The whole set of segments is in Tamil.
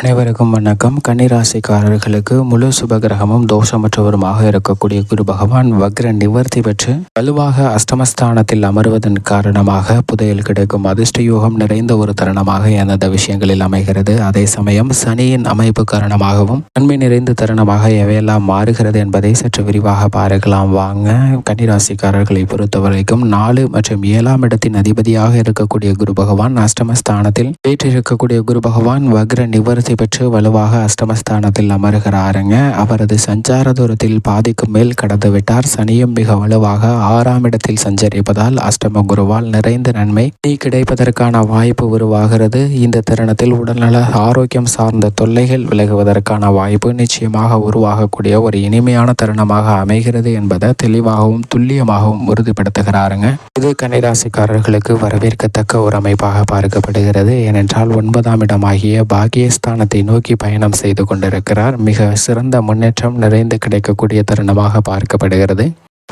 அனைவருக்கும் வணக்கம். கன்னிராசிக்காரர்களுக்கு முழு சுபகிரகமும் தோஷமற்றவருமாக இருக்கக்கூடிய குரு பகவான் வக்ர நிவர்த்தி பெற்று வலுவாக அஷ்டமஸ்தானத்தில் அமர்வதன் காரணமாக புதையல் கிடைக்கும் அதிர்ஷ்ட யோகம் நிறைந்த ஒரு தருணமாக எந்தெந்த விஷயங்களில் அமைகிறது. அதே சமயம் சனியின் அமைப்பு காரணமாகவும் நன்மை நிறைந்த தருணமாக எவையெல்லாம் மாறுகிறது என்பதை சற்று விரிவாக பார்க்கலாம். வாங்க கன்னிராசிக்காரர்களை பொறுத்தவரைக்கும் நாலு மற்றும் ஏழாம் இடத்தின் அதிபதியாக இருக்கக்கூடிய குரு பகவான் அஷ்டமஸ்தானத்தில் வீற்றிருக்கக்கூடிய குரு பகவான் வக்ர நிவர்த்தி பெற்று வலுவாக அஷ்டமஸ்தானத்தில் அமர்கிறாருங்க. அவரது சஞ்சார தூரத்தில் பாதிக்கும் மேல் கடந்து விட்டார் சனியும் மிக வலுவாக ஆறாம் இடத்தில் சஞ்சரிப்பதால் அஷ்டம குருவால் நிறைந்த நன்மை நீ கிடைப்பதற்கான வாய்ப்பு உருவாகிறது. இந்த தருணத்தில் உடல்நல ஆரோக்கியம் சார்ந்த தொல்லைகள் விலகுவதற்கான வாய்ப்பு நிச்சயமாக உருவாகக்கூடிய ஒரு இனிமையான தருணமாக அமைகிறது என்பதை தெளிவாகவும் துல்லியமாகவும் உறுதிப்படுத்துகிறாருங்க. இது கன்னிராசிக்காரர்களுக்கு வரவேற்கத்தக்க ஒரு அமைப்பாக பார்க்கப்படுகிறது. ஏனென்றால் ஒன்பதாம் இடமாகிய பாகியஸ்தானத்தை நோக்கி பயணம் செய்து கொண்டிருக்கிறார். மிக சிறந்த முன்னேற்றம் நிறைந்து கிடைக்கக்கூடிய தருணமாக பார்க்கப்படுகிறது.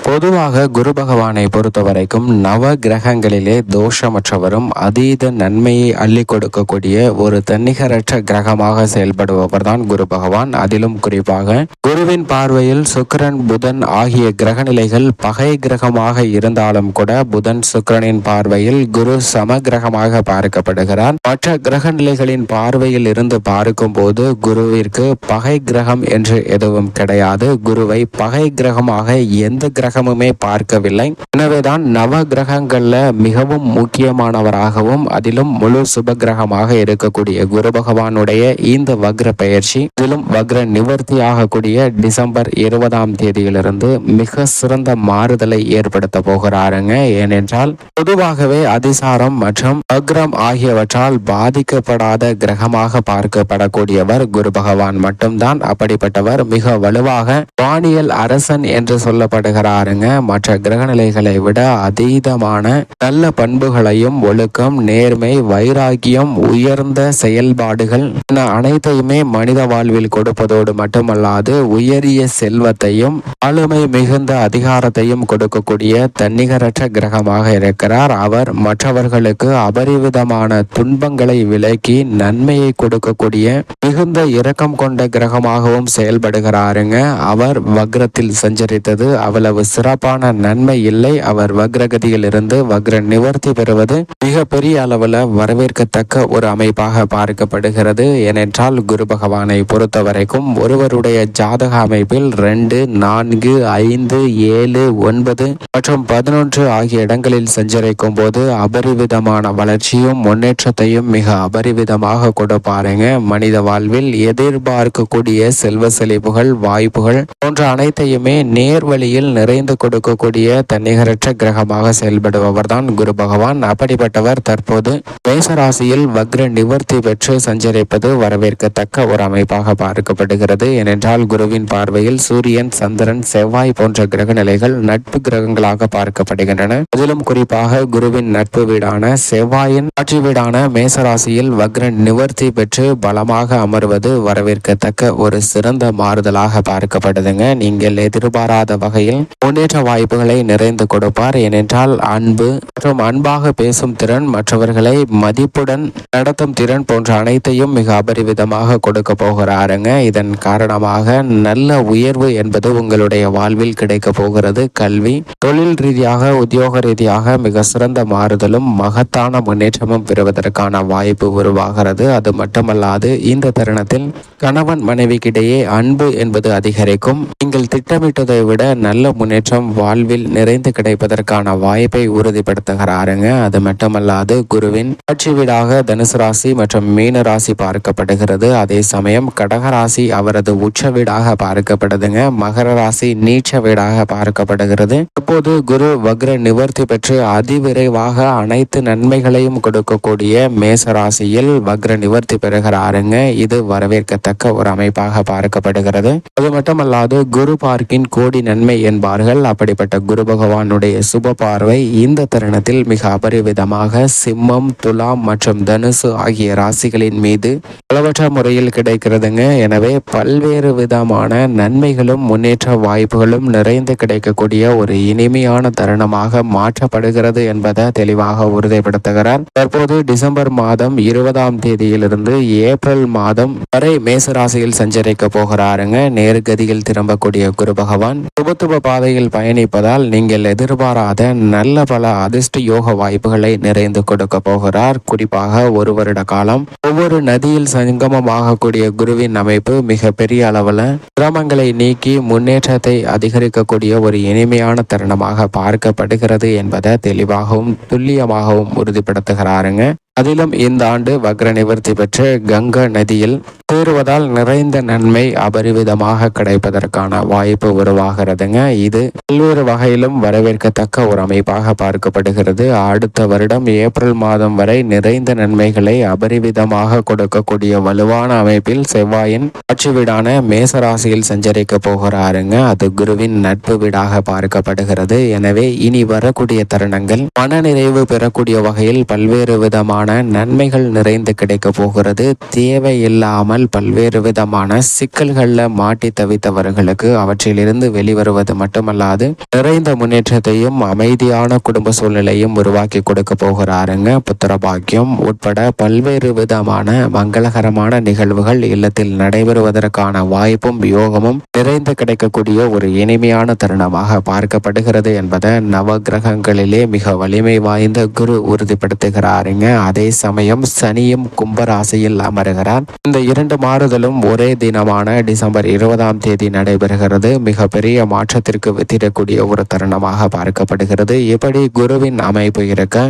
பொதுவாக குரு பகவானை பொறுத்த வரைக்கும் நவ கிரகங்களிலே தோஷமற்றவரும் அதீத நன்மையை அள்ளி கொடுக்கக்கூடிய ஒரு தன்னிகரற்ற கிரகமாக செயல்படுபவர் தான் குரு பகவான். அதிலும் குறிப்பாக குருவின் பார்வையில் சுக்கரன் புதன் ஆகிய கிரகநிலைகள் பகை கிரகமாக இருந்தாலும் கூட புதன் சுக்கரனின் பார்வையில் குரு சம கிரகமாக பார்க்கப்படுகிறார். மற்ற கிரக நிலைகளின் பார்வையில் இருந்து பார்க்கும் போது குருவிற்கு பகை கிரகம் என்று எதுவும் கிடையாது. குருவை பகை கிரகமாக எந்த கிரக கிரகமுமே பார்க்கவில்லை. எனவேதான் நவ கிரகங்கள்ல மிகவும் முக்கியமானவராகவும் அதிலும் முழு சுப கிரகமாக இருக்கக்கூடிய குரு பகவானுடைய இந்த வக்ர பயிற்சி இதிலும் வக்ர நிவர்த்தி ஆகக்கூடிய டிசம்பர் இருபதாம் தேதியிலிருந்து மிக சிறந்த மாறுதலை ஏற்படுத்த போகிறாருங்க. ஏனென்றால் பொதுவாகவே அதிசாரம் மற்றும் வக்ரம் ஆகியவற்றால் பாதிக்கப்படாத கிரகமாக பார்க்கப்படக்கூடியவர் குரு பகவான் மட்டும்தான். அப்படிப்பட்டவர் மிக வலுவாக வானியல் அரசன் என்று சொல்லப்படுகிறார். பாருங்க. மற்ற கிரகநிலைகளை விட அதீதமான நல்ல பண்புகளையும் ஒழுக்கம் நேர்மை வைராகியம் உயர்ந்த செயல்பாடுகள் என அனைத்தையுமே மனித வாழ்வில் கொடுப்பதோடு மட்டுமல்லாது உயரிய செல்வத்தையும் ஆளுமை மிகுந்த அதிகாரத்தையும் கொடுக்கக்கூடிய தன்னிகரற்ற கிரகமாக இருக்கிறார். அவர் மற்றவர்களுக்கு அபரிவிதமான துன்பங்களை விலக்கி நன்மையை கொடுக்கக்கூடிய மிகுந்த இரக்கம் கொண்ட கிரகமாகவும் செயல்படுகிறாருங்க. அவர் வக்ரத்தில் சஞ்சரித்தது அவ்வளவு சிறப்பான நன்மை இல்லை. அவர் வக்ரகதியில் இருந்து வக்ர நிவர்த்தி பெறுவது மிக பெரிய அளவில் வரவேற்கத்தக்க ஒரு அமைப்பாக பார்க்கப்படுகிறது. ஏனென்றால் குரு பகவானை பொறுத்த வரைக்கும் ஒருவருடைய ஜாதக அமைப்பில் ரெண்டு நான்கு ஐந்து ஏழு ஒன்பது மற்றும் பதினொன்று ஆகிய இடங்களில் சஞ்சரிக்கும் போது அபரிவிதமான வளர்ச்சியும் முன்னேற்றத்தையும் மிக அபரிவிதமாக கொடுப்பாருங்க மனித வாழ்வில் எதிர்பார்க்கக்கூடிய செல்வ செழிப்புகள் வாய்ப்புகள் போன்ற அனைத்தையுமே நேர்வழியில் நிறைந்த நிறைந்து கொடுக்கக்கூடிய தன்னிகரற்ற கிரகமாக செயல்படுபவர் தான் குரு பகவான். அப்படிப்பட்டவர் தற்போது மேசராசியில் வக்ர நிவர்த்தி பெற்று சஞ்சரிப்பது வரவேற்கத்தக்க ஒரு அமைப்பாக பார்க்கப்படுகிறது. ஏனென்றால் குருவின் பார்வையில் சூரியன் சந்திரன் செவ்வாய் போன்ற கிரக நிலைகள் நட்பு கிரகங்களாக பார்க்கப்படுகின்றன. அதிலும் குறிப்பாக குருவின் நட்பு வீடான செவ்வாயின் ஆட்சி வீடான மேசராசியில் வக்ர நிவர்த்தி பெற்று பலமாக அமர்வது வரவேற்கத்தக்க ஒரு சிறந்த மாறுதலாக பார்க்கப்படுதுங்க. நீங்கள் எதிர்பாராத வகையில் முன்னேற்ற வாய்ப்புகளை நிறைந்து கொடுப்பார். ஏனென்றால் அன்பு மற்றும் அன்பாக பேசும் திறன் மற்றவர்களை மதிப்புடன் நடத்தும் திறன் போன்ற அனைத்தையும் மிக அபரிவிதமாக கொடுக்க போகிறாருங்க. இதன் காரணமாக நல்ல உயர்வு என்பது உங்களுடைய வாழ்வில் கிடைக்க போகிறது. கல்வி தொழில் ரீதியாக உத்தியோக ரீதியாக மிக சிறந்த மாறுதலும் மகத்தான முன்னேற்றமும் பெறுவதற்கான வாய்ப்பு உருவாகிறது. அது மட்டுமல்லாது இந்த தருணத்தில் கணவன் மனைவிக்கிடையே அன்பு என்பது அதிகரிக்கும். நீங்கள் திட்டமிட்டதை விட நல்ல முன்னேற்றம் வாழ்வில் நிறைந்து கிடைப்பதற்கான வாய்ப்பை உறுதிப்படுத்துகிறாருங்க. அது மட்டுமல்லாது குருவின் ஆட்சி வீடாக தனுசு ராசி மற்றும் மீன ராசி பார்க்கப்படுகிறது. அதே சமயம் கடகராசி அவரது உச்ச வீடாக பார்க்கப்படுதுங்க. மகர ராசி நீச்ச வீடாக பார்க்கப்படுகிறது. இப்போது குரு வக்ர நிவர்த்தி பெற்று அதிவிரைவாக அனைத்து நன்மைகளையும் கொடுக்கக்கூடிய மேச ராசியில் வக்ர நிவர்த்தி பெறுகிறாருங்க. இது வரவேற்கத்தக்க ஒரு அமைப்பாக பார்க்கப்படுகிறது. அது மட்டுமல்லாது குரு பார்க்கின் கோடி நன்மை என்பார் கொள்வார்கள் அப்படிப்பட்ட குரு பகவானுடைய சுப பார்வை இந்த தருணத்தில் மிக அபரிவிதமாக சிம்மம் துலாம் மற்றும் தனுசு ஆகிய ராசிகளின் மீது பலவற்ற முறையில் கிடைக்கிறதுங்க. எனவே பல்வேறு விதமான நன்மைகளும் முன்னேற்ற வாய்ப்புகளும் நிறைந்து கிடைக்கக்கூடிய ஒரு இனிமையான தருணமாக மாற்றப்படுகிறது என்பதை தெளிவாக உறுதிப்படுத்துகிறார். தற்போது டிசம்பர் மாதம் இருபதாம் தேதியிலிருந்து ஏப்ரல் மாதம் வரை மேசராசியில் சஞ்சரிக்க போகிறாருங்க. நேர்கதியில் திரும்பக்கூடிய குரு பகவான். சுபத்துவ பாதையில் பயணிப்பதால் நீங்கள் எதிர்பாராத நல்ல பல அதிர்ஷ்ட யோக வாய்ப்புகளை நிறைந்து கொடுக்க போகிறார். குறிப்பாக ஒரு வருட காலம் ஒவ்வொரு நதியில் சங்கமமாகக்கூடிய குருவின் அமைப்பு மிக பெரிய அளவில் சிரமங்களை நீக்கி முன்னேற்றத்தை அதிகரிக்கக்கூடிய ஒரு இனிமையான தருணமாக பார்க்கப்படுகிறது என்பதை தெளிவாகவும் துல்லியமாகவும் உறுதிப்படுத்துகிறாருங்க. அதிலும் இந்த ஆண்டு வக்ர நிவர்த்தி பெற்று கங்கா நதியில் தேறுவதால் நிறைந்த நன்மை அபரிவிதமாக கிடைப்பதற்கான வாய்ப்பு உருவாகிறதுங்க. இது பல்வேறு வகையிலும் வரவேற்கத்தக்க ஒரு அமைப்பாக பார்க்கப்படுகிறது. அடுத்த வருடம் ஏப்ரல் மாதம் வரை நிறைந்த நன்மைகளை அபரிவிதமாக கொடுக்கக்கூடிய வலுவான அமைப்பில் செவ்வாயின் ஆட்சி வீடான மேசராசியில் சஞ்சரிக்க போகிறாருங்க. அது குருவின் நட்பு வீடாக பார்க்கப்படுகிறது. எனவே இனி வரக்கூடிய தருணங்கள் மன நிறைவு பெறக்கூடிய வகையில் பல்வேறு விதமான நன்மைகள் நிறைந்து கிடைக்க போகிறது. தேவையில்லாமல் பல்வேறு விதமான சிக்கல்களில் மாட்டி தவித்தவர்களுக்கு அவற்றிலிருந்து வெளிவருவது மட்டுமல்லாது நிறைந்த முன்னேற்றத்தையும் அமைதியான குடும்ப சூழ்நிலையும் உருவாக்கி கொடுக்க போகிறாருங்க. புத்திர பாக்கியம் உட்பட பல்வேறு விதமான மங்களகரமான நிகழ்வுகள் இல்லத்தில் நடைபெறுவதற்கான வாய்ப்பும் யோகமும் நிறைந்து கிடைக்கக்கூடிய ஒரு இனிமையான தருணமாக பார்க்கப்படுகிறது என்பதை நவகிரகங்களிலே மிக வலிமை வாய்ந்த குரு உறுதிப்படுத்துகிறாருங்க. அதே அதே சமயம் சனியும் கும்பராசியில் அமருகிறார். இந்த இரண்டு மாறுதலும் ஒரே தினமான டிசம்பர் இருபதாம் தேதி நடைபெறுகிறது. மிகப்பெரிய மாற்றத்திற்கு வித்திடக்கூடிய ஒரு தருணமாக பார்க்கப்படுகிறது. இப்படி குருவின் அமைப்பு இருக்க?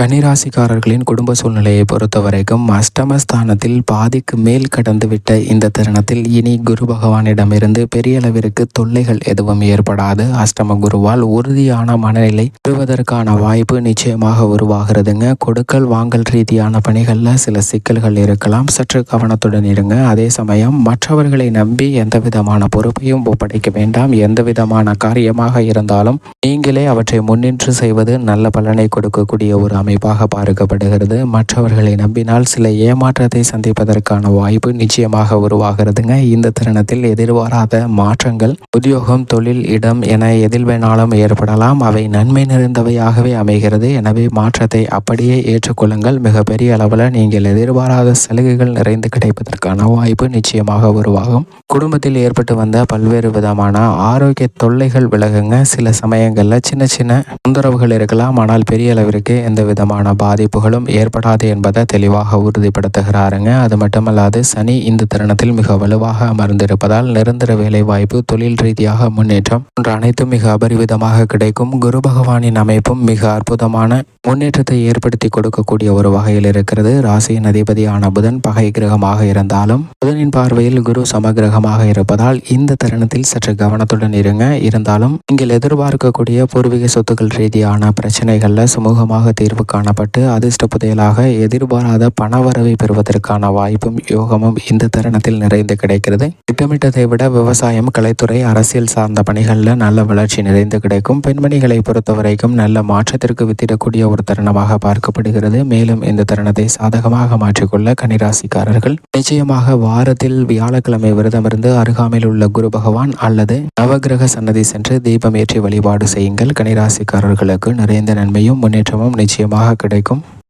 கன்னிராசிக்காரர்களின் குடும்ப சூழ்நிலையை பொறுத்த வரைக்கும் அஷ்டமஸ்தானத்தில் பாதிக்கு மேல் கடந்துவிட்ட இந்த தருணத்தில் இனி குரு பகவானிடமிருந்து பெரிய அளவிற்கு தொல்லைகள் எதுவும் ஏற்படாது. அஷ்டம குருவால் உறுதியான மனநிலை பெறுவதற்கான வாய்ப்பு நிச்சயமாக உருவாகிறதுங்க. கொடுக்கல் வாங்கல் ரீதியான பணிகளில் சில சிக்கல்கள் இருக்கலாம். சற்று கவனத்துடன் இருங்க. அதே சமயம் மற்றவர்களை நம்பி எந்த விதமான பொறுப்பையும் ஒப்படைக்க வேண்டாம். எந்த விதமான காரியமாக இருந்தாலும் நீங்களே அவற்றை முன்னின்று செய்வது நல்ல பலனை கொடுக்கக்கூடிய ஒரு அமைப்பாக பார்க்கப்படுகிறது. மற்றவர்களை நம்பினால் சில ஏமாற்றத்தை சந்திப்பதற்கான வாய்ப்பு நிச்சயமாக உருவாகிறதுங்க. இந்த தருணத்தில் எதிர்பாராத மாற்றங்கள் உத்தியோகம் தொழில் இடம் என எதில் வேணாலும் ஏற்படலாம். அவை நன்மை நிறைந்தவையாகவே அமைகிறது. எனவே மாற்றத்தை அப்படியே ஏற்றுக்கொள்ளுங்கள். மிகப்பெரிய அளவில் நீங்கள் எதிர்பாராத சலுகைகள் நிறைந்து கிடைப்பதற்கான வாய்ப்பு நிச்சயமாக உருவாகும். குடும்பத்தில் ஏற்பட்டு வந்த பல்வேறு விதமான ஆரோக்கிய தொல்லைகள் விலகுங்க. சில சமயங்களில் சின்ன சின்ன தொந்தரவுகள் இருக்கலாம். ஆனால் பெரிய அளவிற்கு எந்த விதமான பாதிப்புகளும் ஏற்படாது என்பதை தெளிவாக உறுதிப்படுத்துகிறாருங்க. அது மட்டுமல்லாது சனி இந்த தருணத்தில் மிக வலுவாக அமர்ந்திருப்பதால் நிரந்தர வேலை வாய்ப்பு தொழில் ரீதியாக முன்னேற்றம் போன்ற அனைத்தும் மிக அபரிவிதமாக கிடைக்கும். குரு பகவானின் அமைப்பும் மிக அற்புதமான முன்னேற்றத்தை ஏற்படுத்தி கொடுக்கக்கூடிய ஒரு வகையில் இருக்கிறது. ராசியின் அதிபதியான புதன் பகை கிரகமாக இருந்தாலும் புதனின் பார்வையில் குரு சமகிரகமாக இருப்பதால் இந்த தருணத்தில் சற்று கவனத்துடன் இருங்க. இருந்தாலும் நீங்கள் எதிர்பார்க்கக்கூடிய பூர்வீக சொத்துக்கள் ரீதியான பிரச்சனைகள்ல சுமூகமாக தீர்வு காணப்பட்டு அதிர்ஷ்ட புதையலாக எதிர்பாராத பணவரவை பெறுவதற்கான வாய்ப்பும் யோகமும் இந்த தருணத்தில் நிறைந்து கிடைக்கிறது. திட்டமிட்டதை விட விவசாயம் கலைத்துறை அரசியல் சார்ந்த பணிகளில் நல்ல வளர்ச்சி நிறைந்து கிடைக்கும். பெண்மணிகளை பொறுத்தவரைக்கும் நல்ல மாற்றத்திற்கு வித்திடக்கூடிய ஒரு தருணமாக பார்க்கப்படுகிறது. மேலும் இந்த தருணத்தை சாதகமாக மாற்றிக்கொள்ள கன்னிராசிக்காரர்கள் நிச்சயமாக வாரத்தில் வியாழக்கிழமை விரதமிருந்து அருகாமையில் உள்ள குரு பகவான் அல்லது நவகிரக சன்னதி சென்று தீபம் ஏற்றி வழிபாடு செய்யுங்கள். கன்னிராசிக்காரர்களுக்கு நிறைந்த நன்மையும் முன்னேற்றமும் நிச்சயமாக கிடைக்கும்.